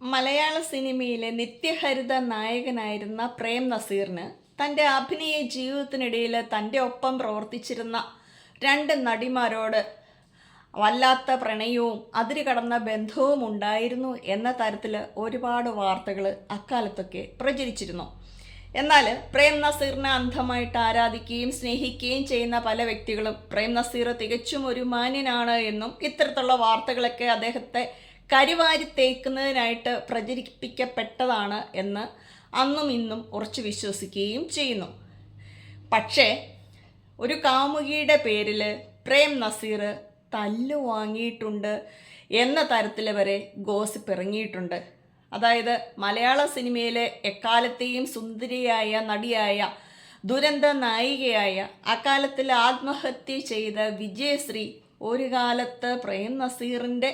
മലയാള സിനിമയിലെ നിത്യഹരിത നായകനായിരുന്ന പ്രേം നസീറിന് തന്റെ അഭിനയ ജീവിതത്തിനിടയിൽ തന്റെ ഒപ്പം പ്രവർത്തിച്ചിരുന്ന രണ്ട് നടിമാരോട് വല്ലാത്ത പ്രണയവും അതിര് കടന്ന ബന്ധവും ഉണ്ടായിരുന്നു എന്ന തരത്തിൽ ഒരുപാട് വാർത്തകൾ അക്കാലത്തൊക്കെ പ്രചരിച്ചിരുന്നു. എന്നാൽ പ്രേം നസീറിനെ അന്ധമായിട്ട് ആരാധിക്കുകയും സ്നേഹിക്കുകയും ചെയ്യുന്ന പല വ്യക്തികളും പ്രേം നസീർ തികച്ചും ഒരു മാന്യനാണ് എന്നും ഇത്തരത്തിലുള്ള വാർത്തകളൊക്കെ അദ്ദേഹത്തെ കരിവാരി തേക്കുന്നതിനായിട്ട് പ്രചരിപ്പിക്കപ്പെട്ടതാണ് എന്ന് അന്നും ഇന്നും ഉറച്ചു വിശ്വസിക്കുകയും ചെയ്യുന്നു. പക്ഷേ ഒരു കാമുകിയുടെ പേരിൽ പ്രേം നസീർ തല്ലു വാങ്ങിയിട്ടുണ്ട് എന്ന തരത്തിൽ വരെ ഗോസിപ്പ് ഇറങ്ങിയിട്ടുണ്ട്. അതായത് മലയാള സിനിമയിലെ എക്കാലത്തെയും സുന്ദരിയായ നടിയായ ദുരന്ത നായികയായ അക്കാലത്തിൽ ആത്മഹത്യ ചെയ്ത വിജയശ്രീ ഒരു കാലത്ത് പ്രേം നസീറിന്റെ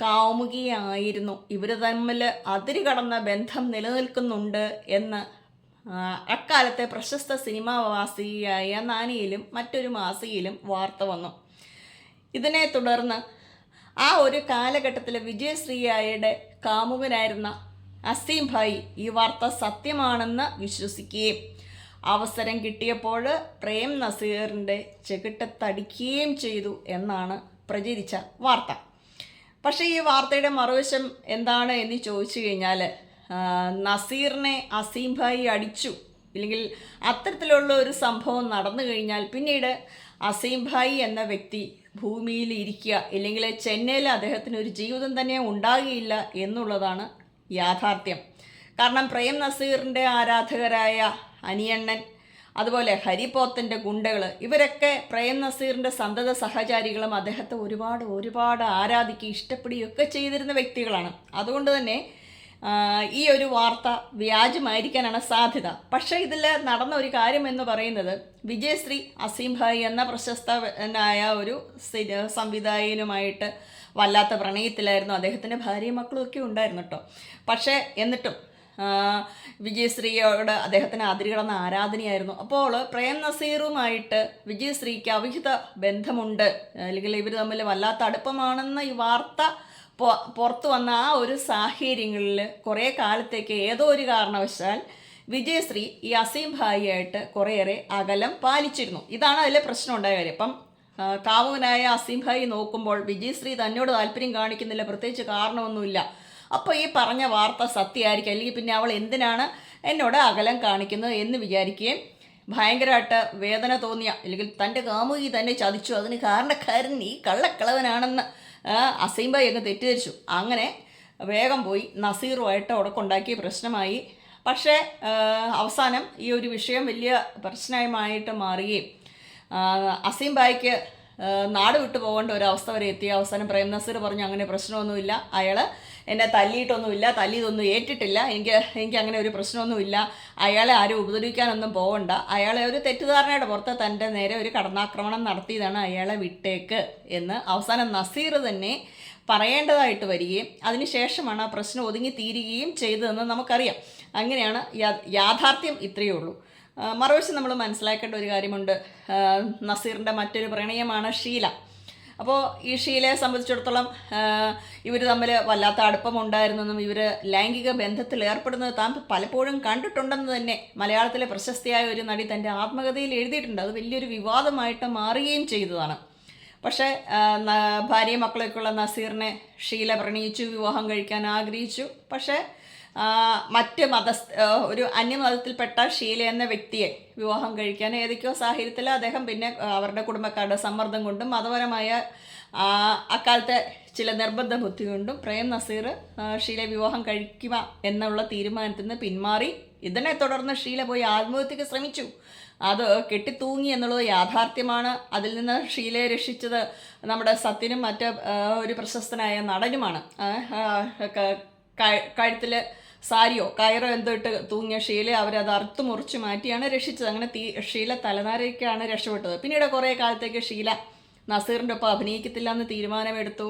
കാമുകിയായിരുന്നു. ഇവർ തമ്മിൽ അതിര് കടന്ന ബന്ധം നിലനിൽക്കുന്നുണ്ട് എന്ന് അക്കാലത്തെ പ്രശസ്ത സിനിമാവാസിയായ നാനിയിലും മറ്റൊരു മാസികയിലും വാർത്ത വന്നു. ഇതിനെ തുടർന്ന് ആ ഒരു കാലഘട്ടത്തിൽ വിജയശ്രീയായുടെ കാമുകനായിരുന്ന അസീം ഭായി ഈ വാർത്ത സത്യമാണെന്ന് വിശ്വസിക്കുകയും അവസരം കിട്ടിയപ്പോൾ പ്രേം നസീറിന്റെ ചെകിട്ടത്തടിക്കുകയും ചെയ്തു എന്നാണ് പ്രചരിച്ച വാർത്ത. പക്ഷേ ഈ വാർത്തയുടെ മറുവശം എന്താണ് എന്ന് ചോദിച്ചു കഴിഞ്ഞാൽ നസീറിനെ അസീം ഭായി അടിച്ചു. ഇല്ലെങ്കിൽ അത്തരത്തിലുള്ള ഒരു സംഭവം നടന്നു കഴിഞ്ഞാൽ പിന്നീട് അസീം ഭായി എന്ന വ്യക്തി ഭൂമിയിൽ ഇരിക്കുക ഇല്ലെങ്കിൽ ചെന്നൈയിൽ അദ്ദേഹത്തിന് ഒരു ജീവിതം തന്നെ ഉണ്ടാകുകയില്ല എന്നുള്ളതാണ് യാഥാർത്ഥ്യം. കാരണം പ്രേം നസീറിന്റെ ആരാധകരായ അനിയണ്ണൻ അതുപോലെ ഹരിപോത്തന്റെ ഗുണ്ടകൾ ഇവരൊക്കെ പ്രേം നസീറിന്റെ സന്തത സഹചാരികളും അദ്ദേഹത്തെ ഒരുപാട് ഒരുപാട് ആരാധിക്കുകയും ഇഷ്ടപ്പെടുകയൊക്കെ ചെയ്തിരുന്ന വ്യക്തികളാണ്. അതുകൊണ്ട് തന്നെ ഈ ഒരു വാർത്ത വ്യാജമായിരിക്കാനാണ് സാധ്യത. പക്ഷേ ഇതിൽ നടന്ന ഒരു കാര്യം എന്ന് പറയുന്നത് വിജയശ്രീ അസീം ഭായ് എന്ന പ്രശസ്തനായ ഒരു സംവിധായകനുമായിട്ട് വല്ലാത്ത പ്രണയത്തിലായിരുന്നു അദ്ദേഹത്തിന്റെ ഭാര്യയും മക്കളും ഒക്കെ ഉണ്ടായിരുന്നു കേട്ടോ. പക്ഷേ എന്നിട്ടും വിജയശ്രീയോട് അദ്ദേഹത്തിന് അതിരുകടന്ന ആരാധനയായിരുന്നു. അപ്പോൾ പ്രേം നസീറുമായിട്ട് വിജയശ്രീക്ക് അവിഹിത ബന്ധമുണ്ട്. അല്ലെങ്കിൽ ഇവർ തമ്മിൽ വല്ലാത്ത അടുപ്പമാണെന്ന ഈ വാർത്ത പുറത്തു വന്ന ആ ഒരു സാഹചര്യങ്ങളിൽ കുറേ കാലത്തേക്ക് ഏതോ ഒരു കാരണവശാൽ വിജയശ്രീ ഈ അസീം ഭായിയായിട്ട് കുറേയേറെ അകലം പാലിച്ചിരുന്നു. ഇതാണ് അതിലെ പ്രശ്നം ഉണ്ടായ കാര്യം അപ്പം കാമുകനായ അസീം ഭായി നോക്കുമ്പോൾ വിജയശ്രീ തന്നോട് താല്പര്യം കാണിക്കുന്നില്ല. പ്രത്യേകിച്ച് കാരണമൊന്നുമില്ല. അപ്പോൾ ഈ പറഞ്ഞ വാർത്ത സത്യമായിരിക്കും. അല്ലെങ്കിൽ പിന്നെ അവൾ എന്തിനാണ് എന്നോട് അകലം കാണിക്കുന്നത് എന്ന് വിചാരിക്കുകയും ഭയങ്കരമായിട്ട് വേദന തോന്നിയ അല്ലെങ്കിൽ തന്റെ കാമുകി തന്നെ ചതിച്ചു. അതിന് കാരണക്കാരൻ ഈ കള്ളക്കളവനാണെന്ന് ആ, എന്ന് തെറ്റിദ്ധരിച്ചു. അങ്ങനെ വേഗം പോയി നസീറുമായിട്ട് ഉടക്കുണ്ടാക്കിയ പ്രശ്നമായി. പക്ഷേ അവസാനം ഈ ഒരു വിഷയം വലിയ പ്രശ്നമായിട്ട് മാറുകയും അസീം ബായിക്ക് നാട് വിട്ടു പോകേണ്ട ഒരു അവസ്ഥ വരെ എത്തിയ അവസാനം പ്രേം നസീർ പറഞ്ഞു അങ്ങനെ പ്രശ്നമൊന്നുമില്ല. അയാൾ എന്നെ തല്ലിയിട്ടൊന്നുമില്ല തല്ലിയതൊന്നും ഏറ്റിട്ടില്ല. എനിക്ക് എനിക്ക് അങ്ങനെ ഒരു പ്രശ്നമൊന്നുമില്ല. അയാളെ ആരും ഉപദ്രവിക്കാനൊന്നും പോകണ്ട അയാളെ ഒരു തെറ്റിദ്ധാരണയുടെ പുറത്ത് തന്റെ നേരെ ഒരു കടന്നാക്രമണം നടത്തിയതാണ് അയാളെ വിട്ടേക്ക് എന്ന് അവസാനം നസീർ തന്നെ പറയേണ്ടതായിട്ട് വരികയും അതിനുശേഷമാണ് ആ പ്രശ്നം ഒതുങ്ങി തീരുകയും ചെയ്തതെന്ന് നമുക്കറിയാം. അങ്ങനെയാണ് യാഥാർത്ഥ്യം ഇത്രയേ ഉള്ളൂ. മറുവശം നമ്മൾ മനസ്സിലാക്കേണ്ട ഒരു കാര്യമുണ്ട്. നസീറിന്റെ മറ്റൊരു പ്രണയമാണ് ഷീല. അപ്പോൾ ഈ ഷീലയെ സംബന്ധിച്ചിടത്തോളം ഇവർ തമ്മിൽ വല്ലാത്ത അടുപ്പമുണ്ടായിരുന്നെന്നും ഇവർ ലൈംഗിക ബന്ധത്തിൽ ഏർപ്പെടുന്നത് താൻ പലപ്പോഴും കണ്ടിട്ടുണ്ടെന്ന് തന്നെ മലയാളത്തിലെ പ്രശസ്തിയായ ഒരു നടി തന്റെ ആത്മകഥയിൽ എഴുതിയിട്ടുണ്ട്. അത് വലിയൊരു വിവാദമായിട്ട് മാറുകയും ചെയ്തതാണ്. പക്ഷേ ഭാര്യയും മക്കളൊക്കെയുള്ള നസീറിനെ ഷീല പ്രണയിച്ചു വിവാഹം കഴിക്കാൻ ആഗ്രഹിച്ചു. പക്ഷേ മറ്റ് മത ഒരു അന്യമതത്തിൽപ്പെട്ട ഷീല എന്ന വ്യക്തിയെ വിവാഹം കഴിക്കാൻ ഏതൊക്കെയോ സാഹചര്യത്തിൽ അദ്ദേഹം പിന്നെ അവരുടെ കുടുംബക്കാരുടെ സമ്മർദ്ദം കൊണ്ടും മതപരമായ അക്കാലത്തെ ചില നിർബന്ധ ബുദ്ധി കൊണ്ടും പ്രേം നസീർ ഷീല വിവാഹം കഴിക്കുക എന്നുള്ള തീരുമാനത്തിൽ നിന്ന് പിന്മാറി. ഇതിനെ തുടർന്ന് ഷീല പോയി ആത്മഹത്യക്ക് ശ്രമിച്ചു. അത് കെട്ടിത്തൂങ്ങി എന്നുള്ളത് യാഥാർത്ഥ്യമാണ്. അതിൽ നിന്ന് ഷീലയെ രക്ഷിച്ചത് നമ്മുടെ സത്യനും മറ്റ് ഒരു പ്രശസ്തനായ നടനുമാണ്. കഴുത്തിൽ സാരിയോ കയറോ എന്തോ ഇട്ട് തൂങ്ങിയ ഷീല അവരത് അറുത്ത് മുറിച്ച് മാറ്റിയാണ് രക്ഷിച്ചത്. അങ്ങനെ തീ ഷീല തലനാരയ്ക്കാണ് രക്ഷപ്പെട്ടത്. പിന്നീട് കുറേ കാലത്തേക്ക് ഷീല നസീറിന്റെ ഒപ്പം അഭിനയിക്കത്തില്ല എന്ന് തീരുമാനമെടുത്തു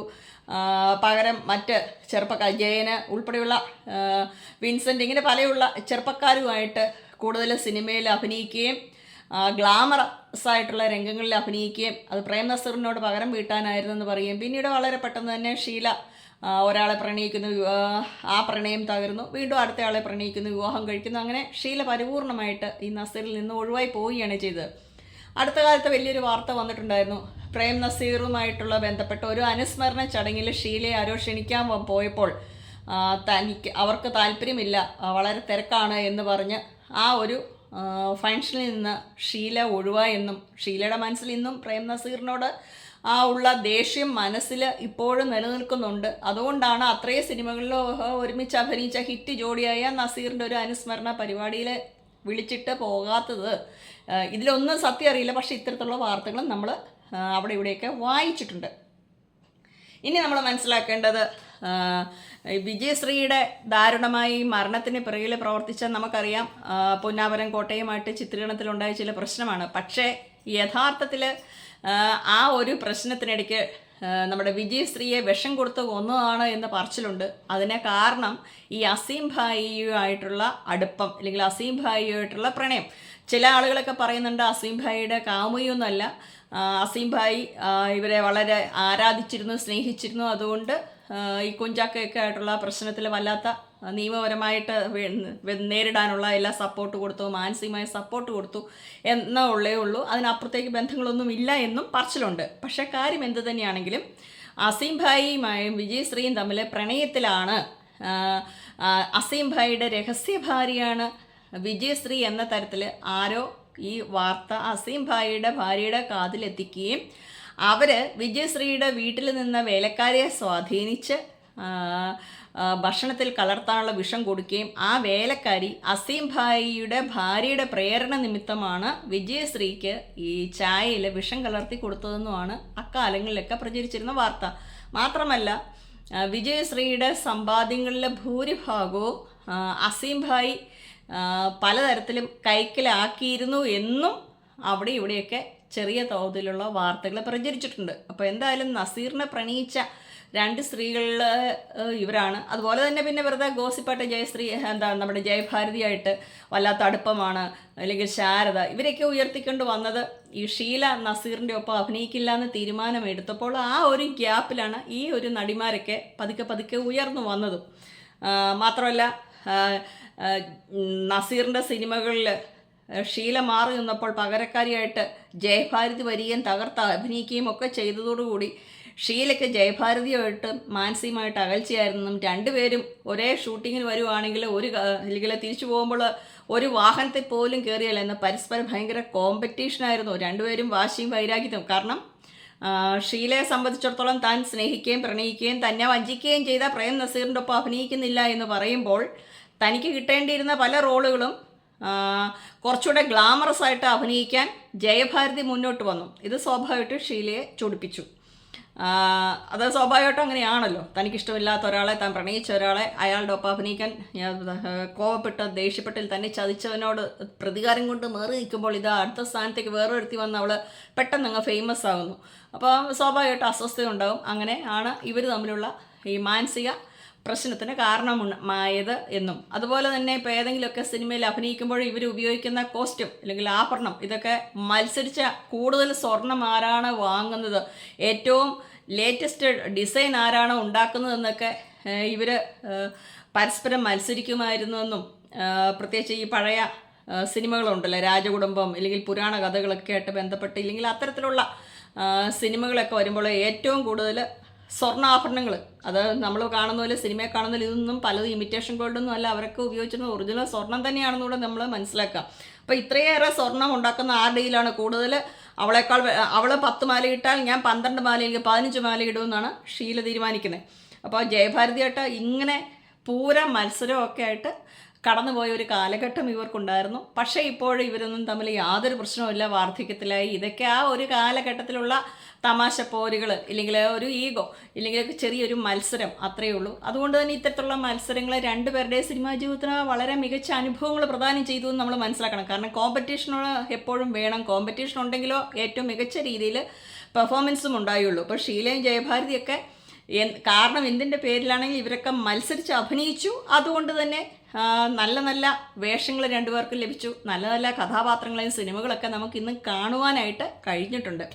പകരം മറ്റ് ചെറുപ്പക്കാർ ജയന് ഉൾപ്പെടെയുള്ള വിൻസെന്റ് ഇങ്ങനെ പലയുള്ള ചെറുപ്പക്കാരുമായിട്ട് കൂടുതൽ സിനിമയിൽ അഭിനയിക്കുകയും ഗ്ലാമറസ് ആയിട്ടുള്ള രംഗങ്ങളിൽ അഭിനയിക്കുകയും അത് പ്രേം നസീറിനോട് പകരം വീട്ടാനായിരുന്നു എന്ന് പറയുകയും പിന്നീട് വളരെ പെട്ടെന്ന് തന്നെ ഷീല ഒരാളെ പ്രണയിക്കുന്ന ആ പ്രണയം തകർന്നു. വീണ്ടും അടുത്തയാളെ പ്രണയിക്കുന്നു വിവാഹം കഴിക്കുന്നു. അങ്ങനെ ഷീല പരിപൂർണമായിട്ട് ഈ നസീറിൽ നിന്ന് ഒഴിവായി പോവുകയാണ് ചെയ്തത്. അടുത്ത കാലത്ത് വലിയൊരു വാർത്ത വന്നിട്ടുണ്ടായിരുന്നു. പ്രേം നസീറുമായിട്ടുള്ള ബന്ധപ്പെട്ട ഒരു അനുസ്മരണ ചടങ്ങിൽ ഷീലയെ ആരോ ക്ഷണിക്കാൻ പോയപ്പോൾ തനിക്ക് അവർക്ക് താല്പര്യമില്ല വളരെ തിരക്കാണ് എന്ന് പറഞ്ഞ് ആ ഒരു ഫങ്ഷനിൽ നിന്ന് ഷീല ഒഴിവായെന്നും ഷീലയുടെ മനസ്സിൽ ഇന്നും പ്രേം നസീറിനോട് ആ ഉള്ള ദേഷ്യം മനസ്സിൽ ഇപ്പോഴും നിലനിൽക്കുന്നുണ്ട്. അതുകൊണ്ടാണ് അത്രയും സിനിമകളിൽ ഒരുമിച്ച് അഭിനയിച്ച ഹിറ്റ് ജോഡിയായ നസീറിന്റെ ഒരു അനുസ്മരണ പരിപാടിയിൽ വിളിച്ചിട്ട് പോകാത്തത്. ഇതിലൊന്നും സത്യം അറിയില്ല പക്ഷേ ഇത്തരത്തിലുള്ള വാർത്തകൾ നമ്മൾ അവിടെ ഇവിടെയൊക്കെ വായിച്ചിട്ടുണ്ട്. ഇനി നമ്മൾ മനസ്സിലാക്കേണ്ടത് വിജയശ്രീയുടെ ദാരുണമായി മരണത്തിന് പിറകിൽ പ്രവർത്തിച്ച നമുക്കറിയാം പൊന്നാവരം കോട്ടയുമായിട്ട് ചിത്രീകരണത്തിലുണ്ടായ ചില പ്രശ്നമാണ്. പക്ഷേ യഥാർത്ഥത്തിൽ ആ ഒരു പ്രശ്നത്തിനിടയ്ക്ക് നമ്മുടെ വിജയശ്രീയെ വിഷം കൊടുത്ത് കൊന്നതാണ് എന്ന് പറച്ചിലുണ്ട്. അതിന് കാരണം ഈ അസീം ഭായിയുമായിട്ടുള്ള അടുപ്പം അല്ലെങ്കിൽ അസീം ഭായിയുമായിട്ടുള്ള പ്രണയം. ചില ആളുകളൊക്കെ പറയുന്നുണ്ട് അസീം ഭായിയുടെ കാമുകിയൊന്നുമല്ല. ആ, അസീം ഭായി ഇവരെ വളരെ ആരാധിച്ചിരുന്നു സ്നേഹിച്ചിരുന്നു. അതുകൊണ്ട് ഈ കുഞ്ചാക്കയൊക്കെ ആയിട്ടുള്ള പ്രശ്നത്തിൽ വല്ലാത്ത നിയമപരമായിട്ട് നേരിടാനുള്ള എല്ലാ സപ്പോർട്ട് കൊടുത്തു മാനസികമായ സപ്പോർട്ട് കൊടുത്തു എന്നേ ഉള്ളേ ഉള്ളൂ. അതിനപ്പുറത്തേക്ക് ബന്ധങ്ങളൊന്നും ഇല്ല എന്നും പറച്ചിലുണ്ട്. പക്ഷേ കാര്യം എന്ത് തന്നെയാണെങ്കിലും അസീം ഭായിയുമായും വിജയശ്രീയും തമ്മിൽ പ്രണയത്തിലാണ് അസീം ഭായിയുടെ രഹസ്യഭാര്യയാണ് വിജയശ്രീ എന്ന തരത്തിൽ ആരോ ഈ വാർത്ത അസീം ഭായിയുടെ ഭാര്യയുടെ കാതിലെത്തിക്കുകയും അവർ വിജയശ്രീയുടെ വീട്ടിൽ നിന്ന് വേലക്കാരിയെ സ്വാധീനിച്ച് ഭക്ഷണത്തിൽ കലർത്താനുള്ള വിഷം കൊടുക്കുകയും ആ വേലക്കാരി അസീം ഭായിയുടെ ഭാര്യയുടെ പ്രേരണ നിമിത്തമാണ് വിജയശ്രീക്ക് ഈ ചായയിൽ വിഷം കലർത്തി കൊടുത്തതെന്നുമാണ് അക്കാലങ്ങളിലൊക്കെ പ്രചരിച്ചിരുന്ന വാർത്ത. മാത്രമല്ല വിജയശ്രീയുടെ സമ്പാദ്യങ്ങളിലെ ഭൂരിഭാഗവും അസീംഭായി പലതരത്തിലും കൈക്കലാക്കിയിരുന്നു എന്നും അവിടെ ഇവിടെയൊക്കെ ചെറിയ തോതിലുള്ള വാർത്തകൾ പ്രചരിച്ചിട്ടുണ്ട്. അപ്പോൾ എന്തായാലും നസീറിനെ പ്രണയിച്ച രണ്ട് സ്ത്രീകളിൽ ഇവരാണ്. അതുപോലെ തന്നെ പിന്നെ വെറുതെ ഗോസിപ്പാട്ട് ജയശ്രീ എന്താ നമ്മുടെ ജയഭാരതിയായിട്ട് വല്ലാത്ത അടുപ്പമാണ്. അല്ലെങ്കിൽ ശാരദ ഇവരൊക്കെ ഉയർത്തിക്കൊണ്ട് വന്നത് ഈ ഷീല നസീറിന്റെ ഒപ്പം അഭിനയിക്കില്ല എന്ന് തീരുമാനമെടുത്തപ്പോൾ ആ ഒരു ഗ്യാപ്പിലാണ് ഈ ഒരു നടിമാരൊക്കെ പതുക്കെ പതുക്കെ ഉയർന്നു വന്നതും. മാത്രമല്ല നസീറിന്റെ സിനിമകളിൽ ഷീല മാറി നിന്നപ്പോൾ പകരക്കാരിയായിട്ട് ജയഭാരതി വരികയും തകർത്ത് അഭിനയിക്കുകയും ഒക്കെ ചെയ്തതോടുകൂടി ഷീലയ്ക്ക് ജയഭാരതിയുമായിട്ട് മാനസികമായിട്ട് അകൽച്ചയായിരുന്നും രണ്ടുപേരും ഒരേ ഷൂട്ടിങ്ങിന് വരുവാണെങ്കിൽ ഒരു അല്ലെങ്കിൽ തിരിച്ചു പോകുമ്പോൾ ഒരു വാഹനത്തിൽ പോലും കയറിയല്ല. എന്ന് പരസ്പരം ഭയങ്കര കോമ്പറ്റീഷനായിരുന്നു രണ്ടുപേരും വാശിയും വൈരാഗ്യവും. കാരണം ഷീലയെ സംബന്ധിച്ചിടത്തോളം താൻ സ്നേഹിക്കുകയും പ്രണയിക്കുകയും തന്നെ വഞ്ചിക്കുകയും ചെയ്ത പ്രേം നസീറിന്റെ ഒപ്പം അഭിനയിക്കുന്നില്ല എന്ന് പറയുമ്പോൾ തനിക്ക് കിട്ടേണ്ടിയിരുന്ന പല റോളുകളും കുറച്ചുകൂടെ ഗ്ലാമറസ് ആയിട്ട് അഭിനയിക്കാൻ ജയഭാരതി മുന്നോട്ട് വന്നു. ഇത് സ്വാഭാവികമായിട്ടും ഷീലയെ ചൊടിപ്പിച്ചു. അത് സ്വാഭാവികമായിട്ടും അങ്ങനെയാണല്ലോ. തനിക്കിഷ്ടമില്ലാത്ത ഒരാളെ താൻ പ്രണയിച്ച ഒരാളെ അയാളുടെ ഒപ്പം അഭിനയിക്കാൻ കോപപ്പെട്ട് ദേഷ്യപ്പെട്ടിൽ തന്നെ ചതിച്ചവനോട് പ്രതികാരം കൊണ്ട് മാറി നിൽക്കുമ്പോൾ ഇത് അടുത്ത സ്ഥാനത്തേക്ക് വേറൊരുത്തി വന്ന് അവൾ പെട്ടെന്ന് അങ്ങ് ഫേമസ് ആകുന്നു അപ്പോൾ സ്വാഭാവികമായിട്ടും അസ്വസ്ഥത ഉണ്ടാകും അങ്ങനെ ആണ് ഇവർ തമ്മിലുള്ള ഈ മാനസിക പ്രശ്നത്തിന് കാരണമായത് എന്നും. അതുപോലെ തന്നെ ഇപ്പോൾ ഏതെങ്കിലുമൊക്കെ സിനിമയിൽ അഭിനയിക്കുമ്പോൾ ഇവർ ഉപയോഗിക്കുന്ന കോസ്റ്റ്യൂം അല്ലെങ്കിൽ ആഭരണം ഇതൊക്കെ മത്സരിച്ച കൂടുതൽ സ്വർണം ആരാണ് വാങ്ങുന്നത്? ഏറ്റവും ലേറ്റസ്റ്റ് ഡിസൈൻ ആരാണ് ഉണ്ടാക്കുന്നതെന്നൊക്കെ ഇവർ പരസ്പരം മത്സരിക്കുമായിരുന്നുവെന്നും ആ, പ്രത്യേകിച്ച് ഈ പഴയ സിനിമകളുണ്ടല്ലോ രാജകുടുംബം അല്ലെങ്കിൽ പുരാണ കഥകളൊക്കെ ആയിട്ട് ബന്ധപ്പെട്ട് ഇല്ലെങ്കിൽ അത്തരത്തിലുള്ള സിനിമകളൊക്കെ വരുമ്പോൾ ഏറ്റവും കൂടുതൽ സ്വർണാഭരണങ്ങൾ അത് നമ്മൾ കാണുന്ന പോലെ സിനിമയെ കാണുന്ന പോലെ ഇതൊന്നും പലതും ഇമിറ്റേഷൻ ഗോൾഡൊന്നും അല്ല. അവരൊക്കെ ഉപയോഗിച്ചിരുന്ന ഒറിജിനൽ സ്വർണം തന്നെയാണെന്നുകൂടെ നമ്മൾ മനസ്സിലാക്കാം. അപ്പോൾ ഇത്രയേറെ സ്വർണം ഉണ്ടാക്കുന്ന ആരുടെയിലാണ് കൂടുതൽ അവളെക്കാൾ അവൾ പത്ത് മാല ഇട്ടാൽ ഞാൻ പന്ത്രണ്ട് മാല അല്ലെങ്കിൽ പതിനഞ്ച് മാല ഇടുമെന്നാണ് ഷീല തീരുമാനിക്കുന്നത് അപ്പോൾ ജയഭാരതിയായിട്ട് ഇങ്ങനെ പൂര മത്സരമൊക്കെ ആയിട്ട് കടന്നുപോയ ഒരു കാലഘട്ടം ഇവർക്കുണ്ടായിരുന്നു. പക്ഷേ ഇപ്പോഴും ഇവരൊന്നും തമ്മിൽ യാതൊരു പ്രശ്നവുമില്ല വാർദ്ധക്യത്തിലായി. ഇതൊക്കെ ആ ഒരു കാലഘട്ടത്തിലുള്ള തമാശ പോരുകൾ ഇല്ലെങ്കിൽ ഒരു ഈഗോ ഇല്ലെങ്കിൽ ചെറിയൊരു മത്സരം അത്രയേ ഉള്ളൂ. അതുകൊണ്ട് തന്നെ ഇത്തരത്തിലുള്ള മത്സരങ്ങൾ രണ്ടുപേരുടെയും സിനിമാ ജീവിതത്തിന് വളരെ മികച്ച അനുഭവങ്ങൾ പ്രദാനം ചെയ്തു എന്ന് നമ്മൾ മനസ്സിലാക്കണം. കാരണം കോമ്പറ്റീഷൻ എപ്പോഴും വേണം. കോമ്പറ്റീഷൻ ഉണ്ടെങ്കിലോ ഏറ്റവും മികച്ച രീതിയിൽ പെർഫോമൻസും ഉണ്ടായുള്ളൂ. ഇപ്പോൾ ഷീലയും ജയഭാരതിയൊക്കെ കാരണം എന്തിന്റെ പേരിലാണെങ്കിൽ ഇവരൊക്കെ മത്സരിച്ച് അഭിനയിച്ചു. അതുകൊണ്ട് തന്നെ നല്ല നല്ല വേഷങ്ങൾ രണ്ടുപേർക്കും ലഭിച്ചു. നല്ല നല്ല കഥാപാത്രങ്ങളെയും സിനിമകളൊക്കെ നമുക്ക് ഇന്ന് കാണുവാനായിട്ട് കഴിഞ്ഞിട്ടുണ്ട്.